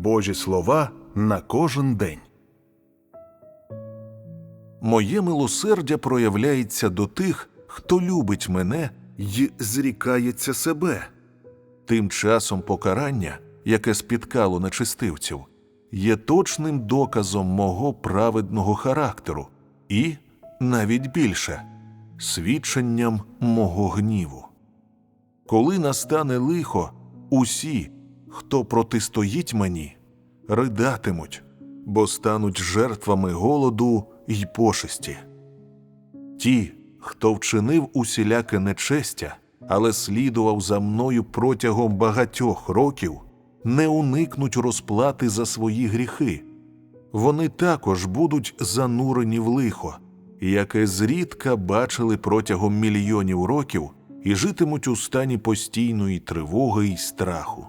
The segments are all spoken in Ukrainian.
Божі слова на кожен день. Моє милосердя проявляється до тих, хто любить мене й зрікається себе. Тим часом покарання, яке спіткало нечистивців, є точним доказом мого праведного характеру і, навіть більше, свідченням мого гніву. Коли настане лихо, усі, хто протистоїть мені, ридатимуть, бо стануть жертвами голоду й пошесті. Ті, хто вчинив усіляке нечестя, але слідував за мною протягом багатьох років, не уникнуть розплати за свої гріхи. Вони також будуть занурені в лихо, яке зрідка бачили протягом мільйонів років і житимуть у стані постійної тривоги й страху.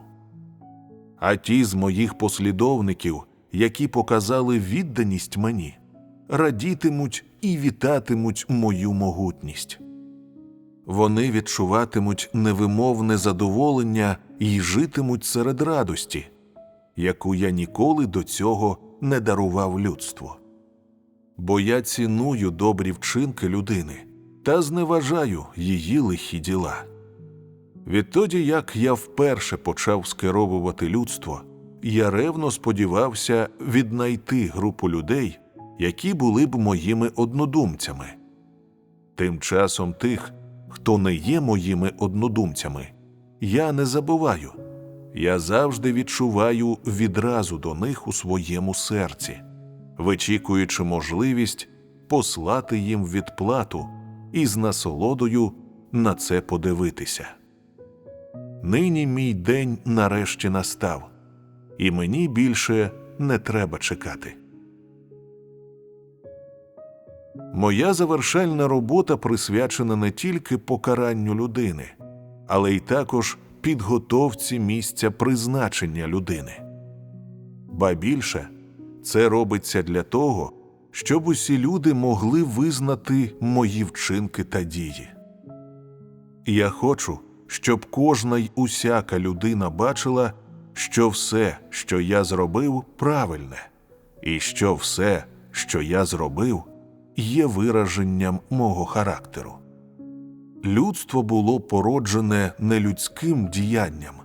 А ті з моїх послідовників, які показали відданість мені, радітимуть і вітатимуть мою могутність. Вони відчуватимуть невимовне задоволення і житимуть серед радості, яку я ніколи до цього не дарував людству. Бо я ціную добрі вчинки людини та зневажаю її лихі діла. Відтоді, як я вперше почав скеровувати людство, я ревно сподівався віднайти групу людей, які були б моїми однодумцями. Тим часом тих, хто не є моїми однодумцями, я не забуваю. Я завжди відчуваю відразу до них у своєму серці, вичікуючи можливість послати їм відплату і з насолодою на це подивитися. Нині мій день нарешті настав, і мені більше не треба чекати. Моя завершальна робота присвячена не тільки покаранню людини, але й також підготовці місця призначення людини. Ба більше це робиться для того, щоб усі люди могли визнати мої вчинки та дії. Я хочу, щоб кожна й усяка людина бачила, що все, що я зробив, правильне, і що все, що я зробив, є вираженням мого характеру. Людство було породжене не людським діянням,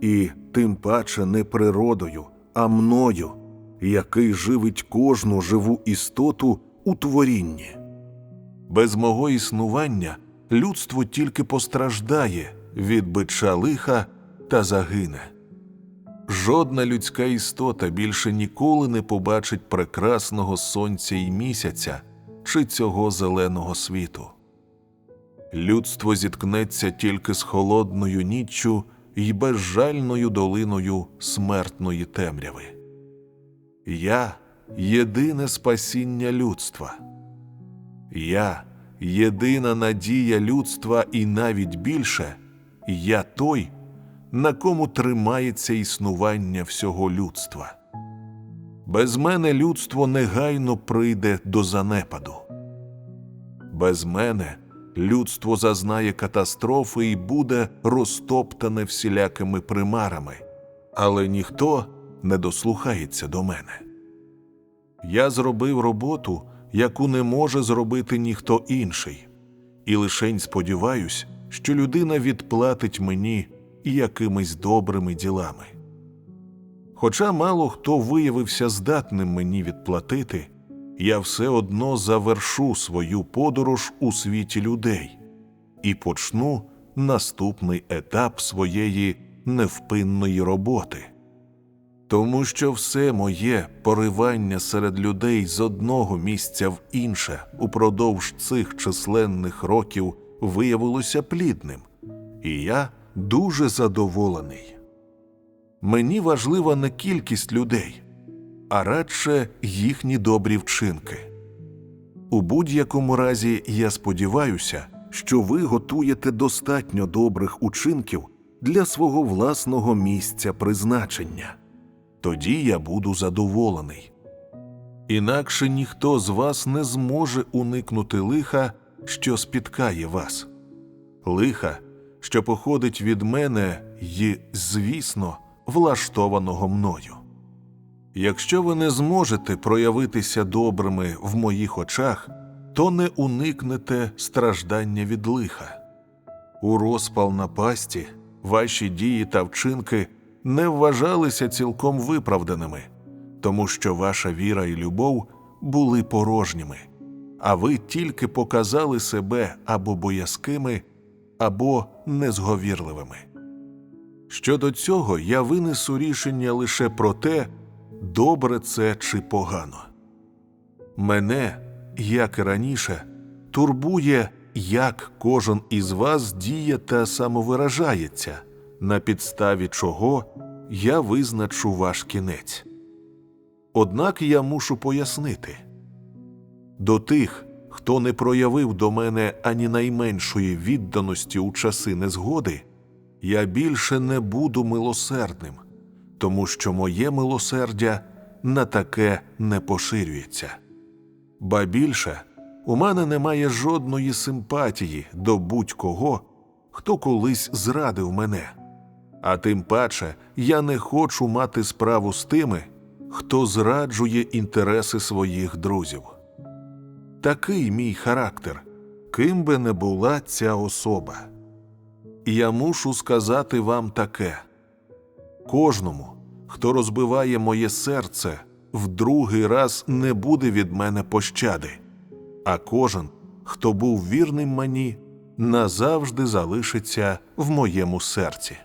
і тим паче не природою, а мною, який живить кожну живу істоту у творінні. Без мого існування людство тільки постраждає від бича лиха та загине. Жодна людська істота більше ніколи не побачить прекрасного сонця і місяця чи цього зеленого світу. Людство зіткнеться тільки з холодною ніччю і безжальною долиною смертної темряви. Я єдине спасіння людства. Я єдина надія людства, і навіть більше я той, на кому тримається існування всього людства. Без мене людство негайно прийде до занепаду. Без мене людство зазнає катастрофи і буде розтоптане всілякими примарами, але ніхто не дослухається до мене. Я зробив роботу, яку не може зробити ніхто інший, і лишень сподіваюсь, що людина відплатить мені якимись добрими ділами. Хоча мало хто виявився здатним мені відплатити, я все одно завершу свою подорож у світі людей і почну наступний етап своєї невпинної роботи. Тому що все моє поривання серед людей з одного місця в інше упродовж цих численних років виявилося плідним, і я дуже задоволений. Мені важлива не кількість людей, а радше їхні добрі вчинки. У будь-якому разі я сподіваюся, що ви готуєте достатньо добрих учинків для свого власного місця призначення. Тоді я буду задоволений. Інакше ніхто з вас не зможе уникнути лиха, що спіткає вас. Лиха, що походить від мене й, звісно, влаштованого мною. Якщо ви не зможете проявитися добрими в моїх очах, то не уникнете страждання від лиха. У розпал напасті ваші дії та вчинки не вважалися цілком виправданими, тому що ваша віра і любов були порожніми, а ви тільки показали себе або боязкими, або незговірливими. Щодо цього я винесу рішення лише про те, добре це чи погано. Мене, як і раніше, турбує, як кожен із вас діє та самовиражається, на підставі чого я визначу ваш кінець. Однак я мушу пояснити до тих, хто не проявив до мене ані найменшої відданості у часи незгоди, я більше не буду милосердним, тому що моє милосердя на таке не поширюється. Ба більше, у мене немає жодної симпатії до будь-кого, хто колись зрадив мене. А тим паче я не хочу мати справу з тими, хто зраджує інтереси своїх друзів. Такий мій характер, ким би не була ця особа. Я мушу сказати вам таке: кожному, хто розбиває моє серце, в другий раз не буде від мене пощади, а кожен, хто був вірним мені, назавжди залишиться в моєму серці.